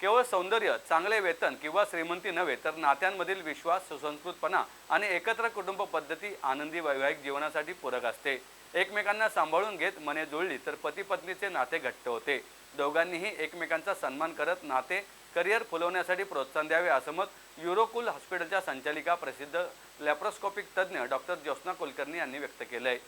केवळ सौंदर्य चांगले वेतन किंवा श्रीमंती नव्हे तर नात्यांमधील विश्वास सुसंस्कृतपणा आणि एकत्र कुटुंब पद्धती आनंदी वैवाहिक जीवनासाठी पूरक असते. एकमेकांना सांभाळून घेत मने जुळली तर पती पत्नीचे नाते घट्ट होते. दोघांनीही एकमेकांचा सन्मान करत नाते करिअर फुलवण्यासाठी प्रोत्साहन द्यावे असं मत युरोकुल हॉस्पिटलच्या संचालिका प्रसिद्ध लॅप्रोस्कोपिक तज्ज्ञ डॉक्टर ज्योत्ना कुलकर्णी यांनी व्यक्त केलं आहे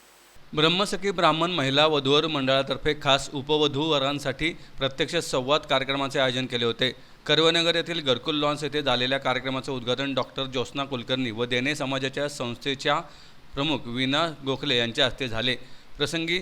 ब्रह्मसखी ब्राह्मण महिला वधूवर मंडळातर्फे खास उपवधू वरांसाठी प्रत्यक्ष संवाद कार्यक्रमाचे आयोजन केले होते. कर्वनगर येथील घरकुल लॉन्स येथे झालेल्या कार्यक्रमाचं उद्घाटन डॉक्टर ज्योत्स्ना कुलकर्णी व देणे समाजाच्या संस्थेच्या प्रमुख वीणा गोखले यांच्या हस्ते झाले. प्रसंगी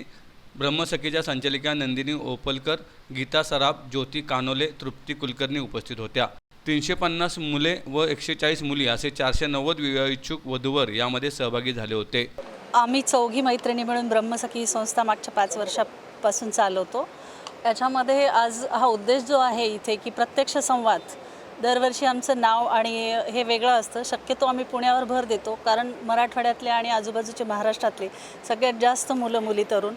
ब्रह्मसखीच्या संचालिका नंदिनी ओपलकर गीता सराफ ज्योती कानोले तृप्ती कुलकर्णी उपस्थित होत्या. तीनशे पन्नास मुले व एकशे चाळीस मुली असे चारशे नव्वद विवाह इच्छुक वधूवर यामध्ये सहभागी झाले होते. आम्ही चौघी मैत्रिणी मिळून ब्रह्मसखी ही संस्था मागच्या पाच वर्षापासून चालवतो. याच्यामध्ये आज हा उद्देश जो आहे इथे की प्रत्यक्ष संवाद दरवर्षी आमचं नाव आणि हे वेगळं असतं. शक्यतो आम्ही पुण्यावर भर देतो कारण मराठवाड्यातले आणि आजूबाजूचे महाराष्ट्रातले सगळ्यात जास्त मुलं मुली तरुण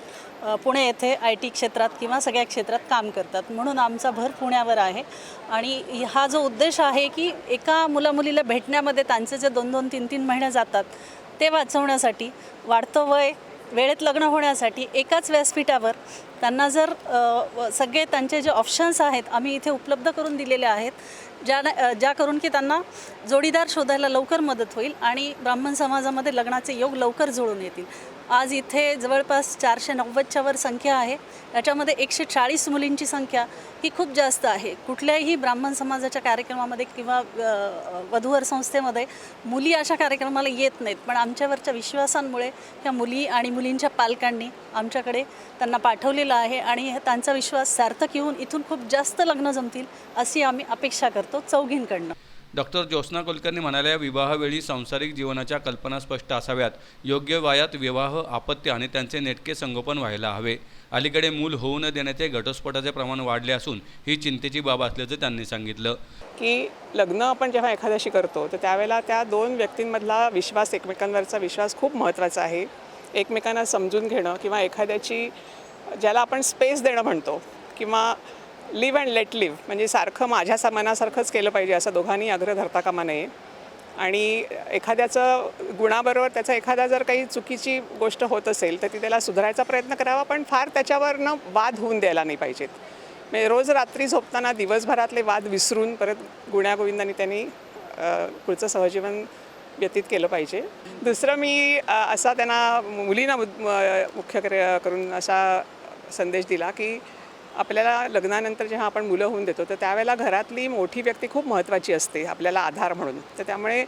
पुणे येथे आय टी क्षेत्रात किंवा सगळ्या क्षेत्रात काम करतात. म्हणून आमचा भर पुण्यावर आहे. आणि हा जो उद्देश आहे की एका मुलामुलीला भेटण्यामध्ये त्यांचे जे दोन दोन तीन तीन महिने जातात ते वाचवण्यासाठी वाढतं वय वेळेत लग्न होण्यासाठी एकाच व्यासपीठावर त्यांना जर सगळे त्यांचे जे ऑप्शन्स आहेत आम्ही इथे उपलब्ध करून दिलेले आहेत ज्या ज्या करून की त्यांना जोडीदार शोधायला लवकर मदत होईल आणि ब्राह्मण समाजामध्ये लग्नाचे योग लवकर जुळून येतील. आज इथे जवळपास चारशे नव्वदच्या वर संख्या आहे. याच्यामध्ये एकशे चाळीस मुलींची संख्या ही खूप जास्त आहे. कुठल्याही ब्राह्मण समाजाच्या कार्यक्रमामध्ये किंवा वधूवर संस्थेमध्ये मुली अशा कार्यक्रमाला येत नाहीत. पण आमच्यावरच्या विश्वासांमुळे ह्या मुली आणि मुलींच्या पालकांनी आमच्याकडे त्यांना पाठवलेलं आहे आणि त्यांचा विश्वास सार्थक येऊन इथून खूप जास्त लग्न जमतील अशी आम्ही अपेक्षा करतो चौघींकडनं. डॉक्टर ज्योत्स्ना कुलकर्णी म्हणाल्या विवाहावेळी सांसारिक जीवनाच्या कल्पना स्पष्ट असाव्यात. योग्य वयात विवाह आपत्य आणि त्यांचे नेटके संगोपन व्हायला हवे. अलीकडे मूल होऊ न देण्याचे घटस्फोटाचे प्रमाण वाढले असून ही चिंतेची बाब असल्याचं त्यांनी सांगितलं. की लग्न आपण जेव्हा एखाद्याशी करतो तर त्यावेळेला त्या दोन व्यक्तींमधला विश्वास एकमेकांवरचा विश्वास खूप महत्त्वाचा आहे. एकमेकांना समजून घेणं किंवा एखाद्याची ज्याला आपण स्पेस देणं म्हणतो किंवा लिव्ह अँड लेट लिव्ह म्हणजे सारखं माझ्या सा- मनासारखंच केलं पाहिजे असं दोघांनी आग्रह धरता कामा नये. आणि एखाद्याचं गुणाबरोबर त्याचा एखादा जर काही चुकीची गोष्ट होत असेल तर ती त्याला सुधारायचा प्रयत्न करावा पण फार त्याच्यावरनं वाद होऊन द्यायला नाही पाहिजेत. म्हणजे रोज रात्री झोपताना दिवसभरातले वाद विसरून परत गुण्यागोविंदांनी त्यांनी पुढचं सहजीवन व्यतीत केलं पाहिजे. दुसरं मी असा त्यांना मुलींना मुख्य करून असा संदेश दिला की आपल्याला लग्नानंतर जेव्हा आपण मुलं होऊन देतो तर त्यावेळेला घरातली मोठी व्यक्ती खूप महत्त्वाची असते आपल्याला आधार म्हणून. तर त्यामुळे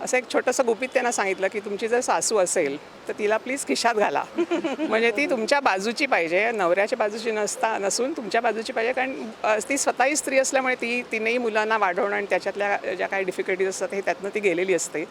असं एक छोटंसं गुपित त्यांना सांगितलं की तुमची जर सासू असेल तर तिला प्लीज खिशात घाला. म्हणजे ती तुमच्या बाजूची पाहिजे नवऱ्याच्या बाजूची नसता नसून तुमच्या बाजूची पाहिजे कारण ती स्वतःही स्त्री असल्यामुळे ती तिनेही मुलांना वाढवणं आणि त्याच्यातल्या ज्या काही डिफिकल्टीज असतात हे त्यातनं ती गेलेली असते.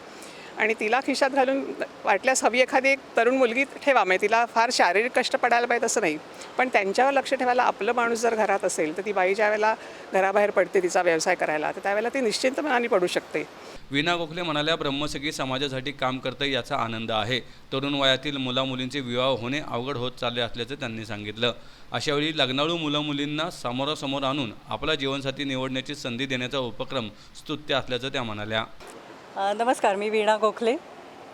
आणि तिला खिशात घालून वाटल्यास हवी एखादी एक तरुण मुलगी ठेवा. म्हणजे तिला फार शारीरिक कष्ट पडायला पाहिजे असं नाही. पण त्यांच्यावर लक्ष ठेवायला आपलं माणूस जर घरात असेल तर ती बाई ज्या वेळेला घराबाहेर पडते तिचा व्यवसाय करायला तर त्यावेळेला ती निश्चिंत मनाने पडू शकते. विना गोखले म्हणाल्या ब्रह्मसखी समाजासाठी काम करते याचा आनंद आहे. तरुण वयातील मुलामुलींचे विवाह होणे अवघड होत चालले असल्याचं त्यांनी सांगितलं. अशावेळी लग्नाळू मुलं मुलींना समोरासमोर आणून आपला जीवनसाथी निवडण्याची संधी देण्याचा उपक्रम स्तुत्य असल्याचं त्या म्हणाल्या. नमस्कार मी वीणा गोखले.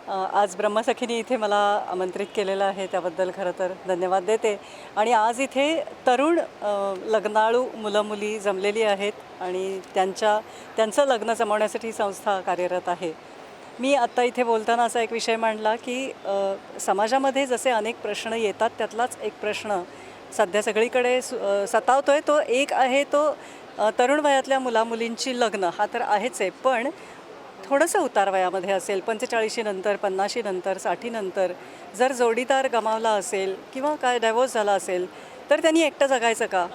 आज ब्रह्मसखीने इथे मला आमंत्रित केलेलं आहे त्याबद्दल खरं तर धन्यवाद देते. आणि आज इथे तरुण लग्नाळू मुलं मुली जमलेली आहेत आणि त्यांच्या त्यांचं लग्न जमवण्यासाठी संस्था कार्यरत आहे. मी आत्ता इथे बोलताना असा एक विषय मांडला की समाजामध्ये जसे अनेक प्रश्न येतात त्यातलाच एक प्रश्न सध्या सगळीकडे सु- आहे तो एक आहे तो तरुण वयातल्या मुलामुलींची लग्न हा तर आहेच आहे. पण थोडंसं उतार वयामध्ये असेल पंचेचाळीशी नंतर पन्नाशी नंतर साठी नंतर जर जोडीदार गमावला असेल किंवा काय डायव्होर्स झाला असेल तर त्यांनी एकटं जगायचं का?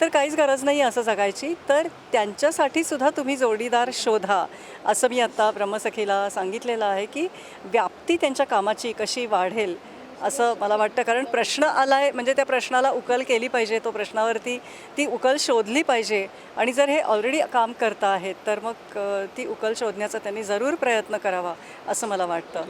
तर काहीच गरज नाही असं जगायची. तर त्यांच्यासाठी सुद्धा तुम्ही जोडीदार शोधा. असं मी आत्ता ब्रह्मसखीला सांगितलेलं आहे की व्याप्ती त्यांच्या कामाची कशी वाढेल असं मला वाटतं. कारण प्रश्न आला आहे म्हणजे त्या प्रश्नाला उकल केली पाहिजे. तो प्रश्नावरती ती उकल शोधली पाहिजे. आणि जर हे ऑलरेडी काम करता आहेत तर मग ती उकल शोधण्याचा त्यांनी जरूर प्रयत्न करावा असं मला वाटतं.